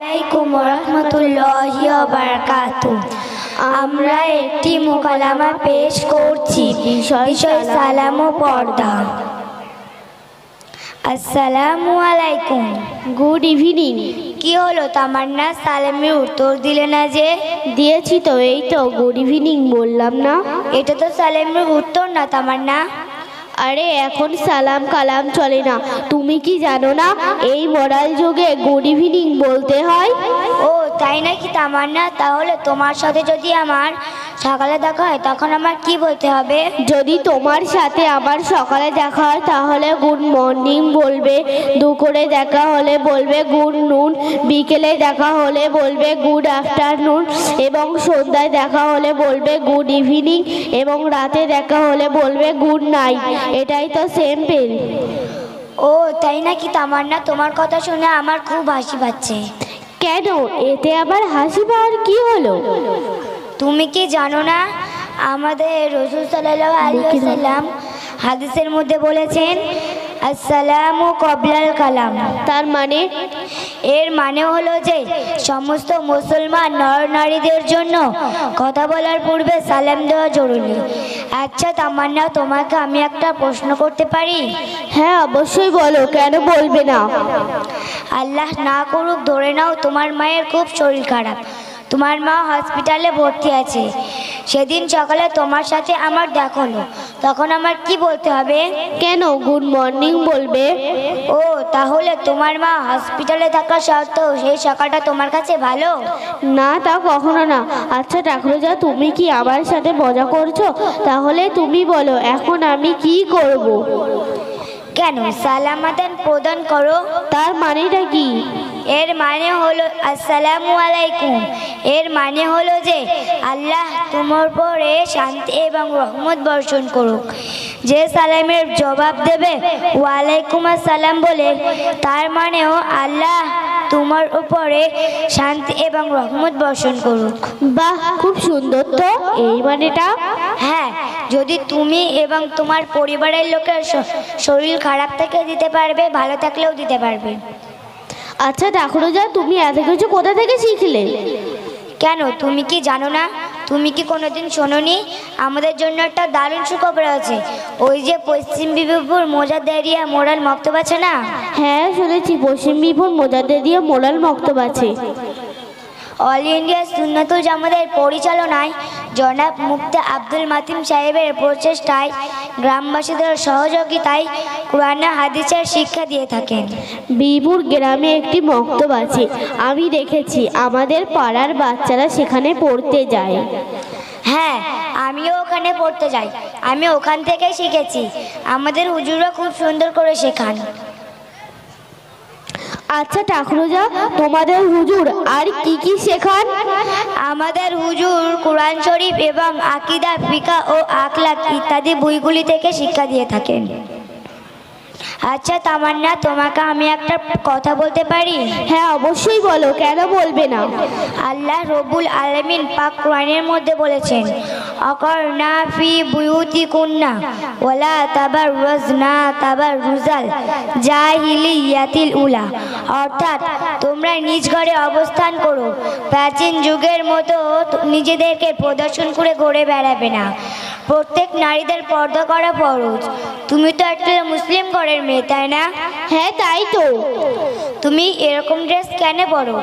আলাইকুম রহমতুল্লাহি বারাকাতু। আমরা একটি মোকালামা পেশ করছি বিষয় সালাম ও পর্দা। আসসালামু আলাইকুম। গুড ইভিনিং কি হলো তামান্না? সালামের উত্তর দিলে না যে? দিয়েছি তো এই তো গুড ইভিনিং বললাম না। এটা তো সালামের উত্তর না তামান্না। আরে, এখন সালাম কালাম চলে না। তুমি কি জানো না, এই মডাল যুগে গুড ইভিনিং বলতে হয়? ও, তাই নাকি তামান্না? তাহলে তোমার সাথে যদি আমার সকালে দেখা হয় তখন আমার কি বলতে হবে? যদি তোমার সাথে আমার সকালে দেখা হয় তাহলে গুড মর্নিং বলবে। দুপুরে দেখা হলে বলবে গুড নুন বিকেলে দেখা হলে বলবে গুড আফটারনুন এবং সন্ধ্যায় দেখা হলে বলবে গুড ইভিনিং এবং রাতে দেখা হলে বলবে গুড নাইট। এটাই তো সিম্পল ও তাই নাকি? তামান্না তোমার কথা শুনে আমার খুব হাসি পাচ্ছে। কেন? এতে আবার হাসি পাওয়ার কি হলো? তুমি কি জানো না? আমাদের রসুল সাল্লাহ আলী সাল্লাম হাদিসের মধ্যে বলেছেন আসসালাম ও কবলাল কালাম। তার মানে? এর মানে হলো যে সমস্ত মুসলমান নর নারীদের জন্য কথা বলার পূর্বে সালাম দেওয়া জরুরি। আচ্ছা তামান্না তোমাকে আমি একটা প্রশ্ন করতে পারি? হ্যাঁ অবশ্যই বলো কেন বলবে না? আল্লাহ না করুক ধরে নাও তোমার মায়ের খুব শরীর খারাপ। তোমার মা হসপিটালে ভর্তি আছে। সেদিন সকালে তোমার সাথে আমার দেখা হলো। তখন আমার কি বলতে হবে? কেন? গুড মর্নিং বলবে। ও তাহলে তোমার মা হসপিটালে থাকা সত্ত্বেও সেই সকালটা তোমার কাছে ভালো? না তা কখনো না। আচ্ছা ঠাকুর যা তুমি কি আমার সাথে মজা করছ? তাহলে তুমি বলো এখন আমি কি করব। কেন? সালাম প্রদান করো। তার মানেটা কি? এর মানে হলো আসসালামু আলাইকুম। এর মানে হলো যে আল্লাহ তোমার পরে শান্তি এবং রহমত বর্ষণ করুক। যে সালামের জবাব দেবে ওয়ালাইকুম আসসালাম বলে তার মানেও আল্লাহ তোমার উপরে শান্তি এবং রহমত বর্ষণ করুক। বাহ খুব সুন্দর তো। এই মানেটা? হ্যাঁ যদি তুমি এবং তোমার পরিবারের লোকের শরীর খারাপ থেকে দিতে পারবে ভালো থাকলেও দিতে পারবে। আচ্ছা যা তুমি এত কিছু কোথা থেকে শিখলে? কেন? তুমি কি জানো না? তুমি কি কোনোদিন শোনোনি? আমাদের জন্য একটা দারুণ সুখবর আছে। ওই যে পশ্চিম বিবিপুর মোজাদারিয়া মোরাল মক্তব আছে না? হ্যাঁ শুনেছি। পশ্চিম বিপুর মোজাদে দিয়ে মোরাল মক্তব আছে। অল ইন্ডিয়া সুন্নাতুল জামাতের পরিচালনায় জনাব মুক্তা আব্দুল মাতিম সাহেবের প্রচেষ্টায় গ্রামবাসীদের সহযোগিতায় কোরআনা হাদিসের শিক্ষা দিয়ে থাকেন। বিপুর গ্রামে একটি মক্তব আছে। আমি দেখেছি আমাদের পাড়ার বাচ্চারা সেখানে পড়তে যায়। হ্যাঁ আমিও ওখানে পড়তে যাই। আমি ওখান থেকেই শিখেছি। আমাদের হুজুররা খুব সুন্দর করে শেখান। আচ্ছা ঠাকুরজা তোমাদের হুজুর আর কি কি শেখান? আমাদের হুজুর কোরআন শরীফ এবং আকিদা ফিকা ও আখলাক ইত্যাদি বইগুলি থেকে শিক্ষা দিয়ে থাকেন। আচ্ছা তামান্না তোমাকে আমি একটা কথা বলতে পারি? হ্যাঁ অবশ্যই বলো কেন বলবে না? আল্লাহ রবুল আলমিন পাক কোরআনের মধ্যে বলেছেন অকর না ফি বুয়ুতি কুন্না ওলা তাবার রোজনা তাবার রুজাল জাহিলি ইয়াতিল উলা অর্থাৎ তোমরা নিজ ঘরে অবস্থান করো। প্রাচীন যুগের মতো নিজেদেরকে প্রদর্শন করে ঘুরে বেড়াবে না। প্রত্যেক নারীদের পর্দা করা ফরজ। তুমি তো একটা মুসলিম ঘরের মেয়ে তাই না? হ্যাঁ তাই তো। তুমি এরকম ড্রেস কেন পরো?